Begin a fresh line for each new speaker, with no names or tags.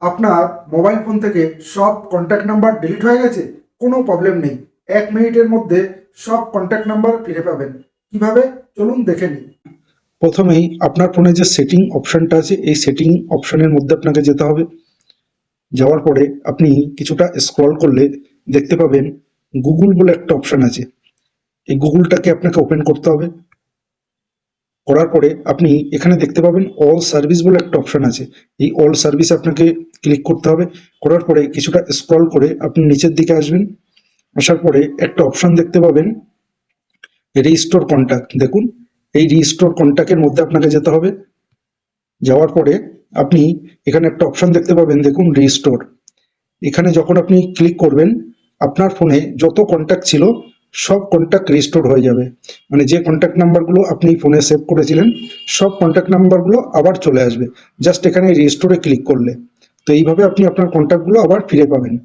আপনার mobile phone থেকে সব কন্ট্যাক্ট নাম্বার ডিলিট হয়ে গেছে? কোনো প্রবলেম নেই। এক মিনিটের মধ্যে সব কন্ট্যাক্ট নাম্বার ফিরে পাবেন। কীভাবে? চলুন দেখে নিই।
প্রথমেই আপনার ফোনে যে সেটিং অপশনটা আছে, এই সেটিং অপশনের মধ্যে আপনাকে যেতে হবে। যাওয়ার পরে আপনি কিছুটা স্ক্রল করলে দেখতে পাবেন গুগল বলে একটা অপশন আছে। এই গুগলটাকে আপনাকে ওপেন করতে হবে। করার পরে আপনি এখানে দেখতে পাবেন অল সার্ভিস বলে একটা অপশান আছে। এই অল সার্ভিস আপনাকে ক্লিক করতে হবে। করার পরে কিছুটা স্ক্রল করে আপনি নিচের দিকে আসবেন। আসার পরে একটা অপশান দেখতে পাবেন রিস্টোর কন্ট্যাক্ট দেখুন, এই রিস্টোর কন্ট্যাক্টের মধ্যে আপনাকে যেতে হবে। যাওয়ার পরে আপনি এখানে একটা অপশান দেখতে পাবেন, দেখুন রিস্টোর এখানে যখন আপনি ক্লিক করবেন, আপনার ফোনে যত কন্ট্যাক্ট ছিল সব কন্ট্যাক্ট রিস্টোর হয়ে যাবে। মানে যে কন্ট্যাক্ট নাম্বারগুলো আপনি ফোনে সেভ করেছিলেন, সব কন্ট্যাক্ট নাম্বারগুলো আবার চলে আসবে। জাস্ট এখানে রিস্টোরে ক্লিক করলে। তো এইভাবে আপনি আপনার কন্ট্যাক্টগুলো আবার ফিরে পাবেন।